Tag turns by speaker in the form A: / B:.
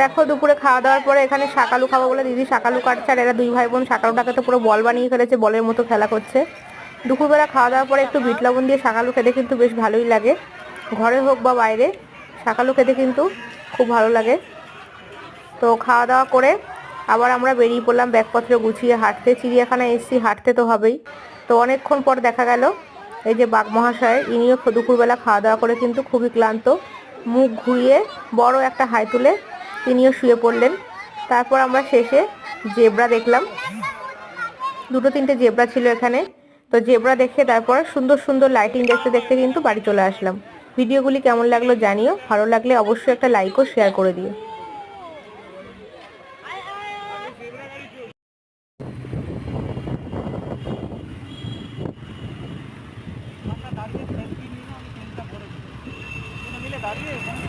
A: দেখো, দুপুরে খাওয়া দাওয়ার পরে এখানে শাকালু খাব বলে দিদি শাকালু কাটছে, আর এরা দুই ভাই বোন শাকালুটাকে তো পুরো বল বানিয়ে ফেলেছে, বলের মতো খেলা করছে। দুপুরবেলা খাওয়া দাওয়ার পরে একটু বিট লবণ দিয়ে শাকালু খেতে কিন্তু বেশ ভালোই লাগে। ঘরে হোক বা বাইরে, শাকালু খেতে কিন্তু খুব ভালো লাগে। তো খাওয়া দাওয়া করে আবার আমরা বেরিয়ে পড়লাম ব্যাগপত্র গুছিয়ে হাঁটতে। চিড়িয়াখানায় এসেছি, হাঁটতে তো হবেই। তো অনেকক্ষণ পর দেখা গেল, এই যে বাঘ মহাশয়, ইনিও দুপুরবেলা খাওয়া দাওয়া করে কিন্তু খুবই ক্লান্ত। মুখ ঘুরিয়ে বড় একটা হাই তুলে তিনিও শুয়ে পড়লেন। তারপর আমরা শেষে জেব্রা দেখলাম। দুটো তিনটে জেব্রা ছিল এখানে। তো জেব্রা দেখে তারপর সুন্দর সুন্দর লাইটিং দেখতে দেখতে কিন্তু বাড়ি চলে আসলাম। ভিডিওগুলি কেমন লাগল জানিও। ভালো লাগলে অবশ্যই একটা লাইক ও শেয়ার করে দিও। দাঁড়িয়ে